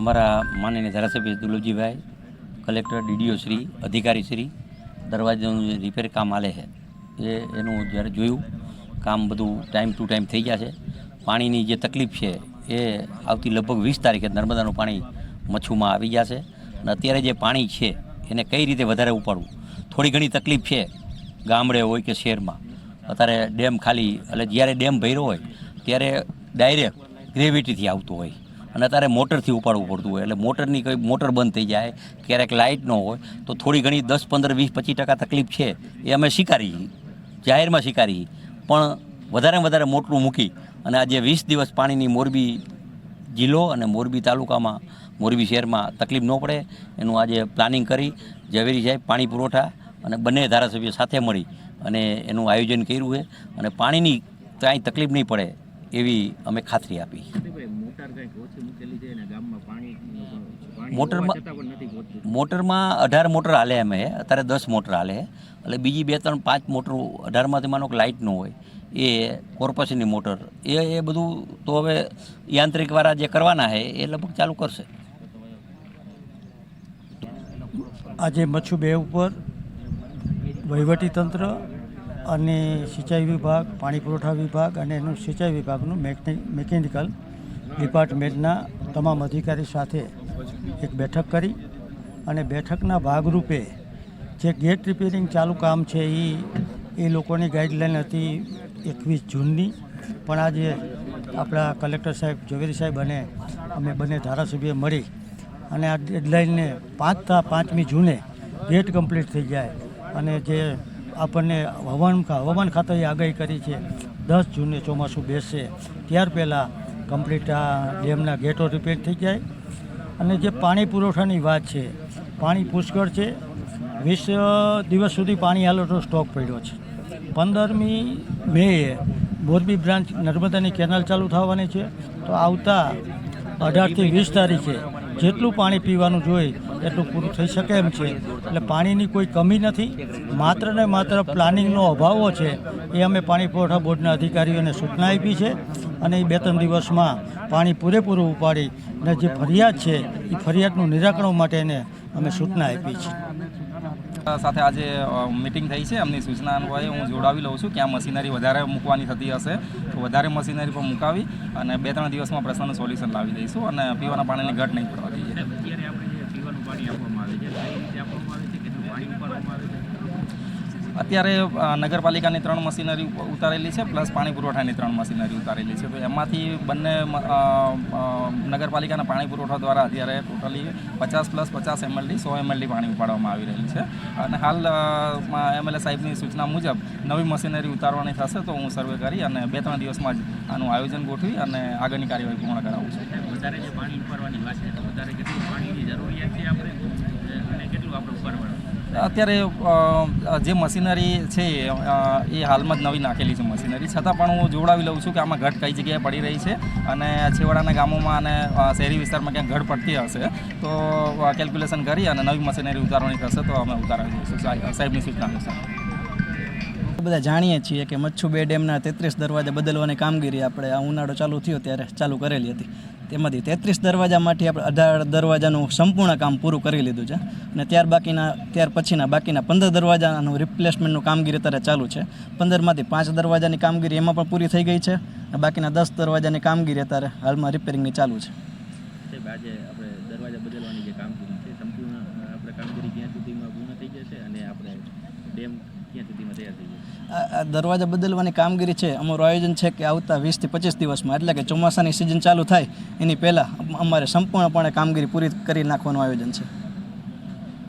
અમારા માનનીય ધારાસભ્ય દુલુજીભાઈ, કલેક્ટર ડીડીઓ શ્રી, અધિકારી શ્રી, દરવાજાનું જે રિપેર કામ હાલે છે, એ એનું જ્યારે જોયું, કામ બધું ટાઈમ ટુ ટાઈમ થઈ ગયા છે પાણીની જે તકલીફ છે, એ આવતી લગભગ વીસ તારીખે નર્મદાનું પાણી મચ્છુમાં આવી જશે અને અત્યારે જે પાણી છે, એને કઈ રીતે વધારે ઉપાડવું? થોડી ઘણી તકલીફ છે, ગામડે હોય કે શહેરમાં. અત્યારે ડેમ ખાલી, એટલે જ્યારે ડેમ ભર્યો હોય, ત્યારે ડાયરેક્ટ ગ્રેવિટીથી આવતું હોય. અને અત્યારે મોટરથી ઉપાડવું પડતું હોય. એટલે મોટરની કોઈ મોટર બંધ થઈ જાય, ક્યારેક લાઇટ ન હોય, તો થોડી ઘણી દસ, પંદર, વીસ, પચીસ ટકા તકલીફ છે, એ અમે સ્વીકારી જાહેરમાં સ્વીકારી પણ વધારે વધારે મોટરું મૂકી અને આજે વીસ દિવસ પાણીની મોરબી જિલ્લો અને મોરબી તાલુકામાં, મોરબી શહેરમાં તકલીફ ન પડે. એનું આજે પ્લાનિંગ કરી, ઝવેરી સાહેબ, પાણી પુરવઠા અને બંને ધારાસભ્યો સાથે મળી અને એનું આયોજન કર્યું છે. અને પાણીની કાંઈ તકલીફ નહીં પડે એવી અમે ખાતરી આપી. મોટર કંઈક ઓછી મૂકેલી છે અને ગામમાં પાણી પાણી મોટરમાં- મોટરમાં અઢાર મોટર હાલે અમે અત્યારે દસ મોટર હાલે. એટલે બીજી બે ત્રણ પાંચ મોટરો અઢારમાંથી માનો કે લાઇટ ન હોય. એ કોર્પોરેશનની મોટર. એ એ બધું તો હવે યાંત્રિકવાળા જે કરવાના છે એ લગભગ ચાલુ કરશે. આજે મચ્છુ બે ઉપર વહીવટીતંત્ર અને સિંચાઈ વિભાગ પાણી પુરવઠા વિભાગ અને એનું સિંચાઈ વિભાગનું મેકની- મિકેનિકલ ડિપાર્ટમેન્ટના તમામ અધિકારી સાથે એક બેઠક કરી અને બેઠકના ભાગરૂપે જે ગેટ રિપેરિંગ ચાલુ કામ છે એ એ લોકોની ગાઈડલાઈન હતી એકવીસ જૂનની. પણ આજે આપણા કલેક્ટર સાહેબ ઝવેરી સાહેબ અને અમે બંને ધારાસભ્ય મળી અને આ ડેડલાઇનને પાંચતા પાંચમી જૂને ગેટ કમ્પ્લીટ થઈ જાય અને જે આપણને હવામાન હવામાન ખાતાએ આગાહી કરી છે, દસ જૂને ચોમાસું બેસશે ત્યાર પહેલાં કમ્પ્લીટ આ ડેમના ગેટો રિપેર થઈ જાય. અને જે પાણી પુરવઠાની વાત છે, પાણી પુષ્કળ છે. વીસ દિવસ સુધી પાણી હાલતો સ્ટોક પડ્યો છે. પંદરમી મેએ મોરબી બ્રાન્ચ નર્મદાની કેનાલ ચાલુ થવાની છે. તો આવતા અઢારથી વીસ તારીખે જેટલું પાણી પીવાનું જોઈએ, એટલું પૂરું થઈ શકે એમ છે. એટલે પાણીની કોઈ કમી નથી. માત્ર ને માત્ર પ્લાનિંગનો અભાવો છે, એ અમે પાણી પુરવઠા બોર્ડના અધિકારીઓને સૂચના આપી છે. અને એ બે ત્રણ દિવસમાં પાણી પૂરેપૂરું ઉપાડી અને જે ફરિયાદ છે એ ફરિયાદનું નિરાકરણ માટેને અમે સૂચના આપી છે. સાથે આજે મિટિંગ થઈ છે. એમની સૂચના અન્વયે હું જોડાવી લઉં છું ક્યાં મશીનરી વધારે મૂકવાની થતી હશે. તો વધારે મશીનરી પણ મુકાવી અને બે ત્રણ દિવસમાં પ્રશ્નનું સોલ્યુશન લાવી દઈશું અને પીવાના પાણીની ઘટ નહીં પડવા દઈએ. અત્યારે નગરપાલિકાની ત્રણ મશીનરી ઉતારેલી છે, પ્લસ પાણી પુરવઠાની ત્રણ મશીનરી ઉતારેલી છે. તો એમાંથી બંને નગરપાલિકાના પાણી પુરવઠા દ્વારા અત્યારે ટોટલી પચાસ પ્લસ પચાસ એમએલડી સો એમએલડી પાણી ઉપાડવામાં આવી રહ્યું છે. અને હાલ એમએલએ સાહેબની સૂચના મુજબ નવી મશીનરી ઉતારવાની થશે, તો હું સર્વે કરી અને બે ત્રણ દિવસમાં જ આનું આયોજન ગોઠવી અને આગળની કાર્યવાહી પૂર્ણ કરાવું છું. વધારે જે પાણી ઉપાડવાની વાત છે વધારે કેટલું પાણીની જરૂરિયાત છે આપણે? અને કેટલું આપણે ઉપાડવાનું? અત્યારે જે મશીનરી છે એ હાલમાં જ નવી નાખેલી છે મશીનરી. છતાં પણ હું જોડાવી લઉં છું કે આમાં ઘટ કઈ જગ્યાએ પડી રહી છે અને છેવાડાના ગામોમાં અને શહેરી વિસ્તારમાં ક્યાંક ઘટ પડતી હશે, તો કેલ્ક્યુલેશન કરી અને નવી મશીનરી ઉતારવાની થશે તો અમે ઉતારવા જઈશું. સાહેબ- સાહેબની સૂચના અનુસાર. બધા જાણીએ છીએ કે મચ્છુ બે ડેમના તેત્રીસ દરવાજા બદલવાની કામગીરી આપણે આ ઉનાળો ચાલુ થયો ત્યારે ચાલુ કરેલી હતી. તેમાંથી તેત્રીસ દરવાજામાંથી આપણે અઢાર દરવાજાનું સંપૂર્ણ કામ પૂરું કરી લીધું છે અને ત્યાર બાકીના, ત્યાર પછીના બાકીના પંદર દરવાજાનું રિપ્લેસમેન્ટનું કામગીરી અત્યારે ચાલુ છે. પંદરમાંથી પાંચ દરવાજાની કામગીરી એમાં પણ પૂરી થઈ ગઈ છે અને બાકીના દસ દરવાજાની કામગીરી અત્યારે હાલમાં રિપેરિંગની ચાલુ છે. આપણે દરવાજા બદલવાની જે કામગીરી છે, સંપૂર્ણ, આપણે કામગીરી ક્યાં સુધીમાં પૂર્ણ થઈ જશે અને આપણે ડેમ દરવાજા બદલવાની કામગીરી છે. અમારું આયોજન છે કે આવતા વીસથી પચીસ દિવસમાં, એટલે કે ચોમાસાની સિઝન ચાલુ થાય, એની પહેલાં અમારે સંપૂર્ણપણે કામગીરી પૂરી કરી નાખવાનું આયોજન છે.